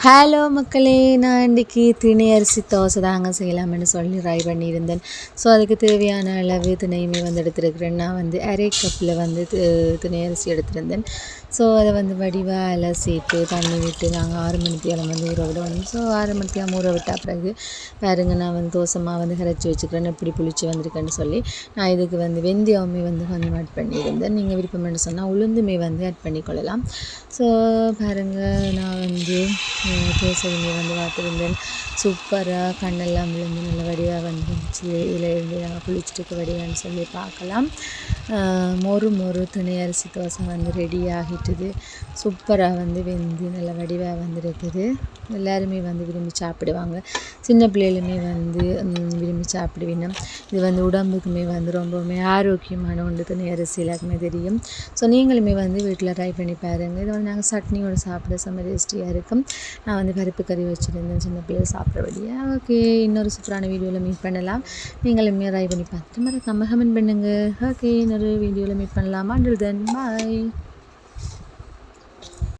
Hello மக்களே நான் இன்றைக்கி திணை அரிசி தோசை தாங்க செய்யலாம்னு சொல்லி ட்ரை பண்ணியிருந்தேன். ஸோ அதுக்கு தேவையான அளவு திணையுமே வந்து எடுத்துருக்கிறேன். நான் வந்து அரை கப்பில் வந்து தி- திணை அரிசி எடுத்திருந்தேன். ஸோ அதை வந்து வடிவாக அலசிட்டு தண்ணி விட்டு நாங்கள் ஆறு மணித்தியாலம் வந்து ஊற விடுவோம் ஸோ ஆறு மணிக்கு ஊற விட்ட பிறகு பாருங்க நான் வந்து தோசை வந்து கரைச்சி வச்சுக்கிறேன். எப்படி புளிச்சு வந்திருக்கேன்னு சொல்லி நான் இதுக்கு வந்து வெந்தயமே வந்து கொஞ்சம் ஆட் பண்ணியிருந்தேன். நீங்கள் விருப்பம்னு சொன்னால் உளுந்துமே வந்து ஆட் பண்ணிக்கொள்ளலாம். ஸோ பாருங்கள் நான் வந்து தோசை வந்து பார்த்துருந்தேன். சூப்பராக கண்ணெல்லாம் விழுந்து நல்ல வடிவாக வந்துருந்துச்சு இதில் இருந்து நாங்கள் குளிச்சுட்டு வடிவான்னு சொல்லி பார்க்கலாம். மொறு மொறு துணை அரிசி தோசை வந்து ரெடி ஆகிட்டுது. சூப்பராக வந்து வெந்து நல்ல வடிவாக வந்துருக்குது. எல்லாருமே வந்து விரும்பி சாப்பிடுவாங்க. சின்ன பிள்ளைகளுமே வந்து விரும்பி சாப்பிடுவீங்க இது வந்து உடம்புக்குமே வந்து ரொம்பவுமே ஆரோக்கியமான ஒன்று துணை அரிசி எல்லாருக்குமே தெரியும். ஸோ நீங்களுமே வந்து வீட்டில் ட்ரை பண்ணி பாருங்கள் இது வந்து நாங்கள் சட்னியோடு சாப்பிட செம்ம டேஸ்டியாக இருக்கும். நான் வந்து பருப்பு கறி வச்சுருந்தேன். சின்ன பிள்ளைகள் சாப்பிட்றபடியாக ஓகே இன்னொரு சூப்பரான வீடியோவில் மீட் பண்ணலாம். நீங்களுமே ட்ரை பண்ணி பார்த்துட்டு மறக்காமல் கமெண்ட் பண்ணுங்கள் ஓகே இன்னொரு வீடியோவில் மீட் பண்ணலாமா. அண்டில் தென் பாய்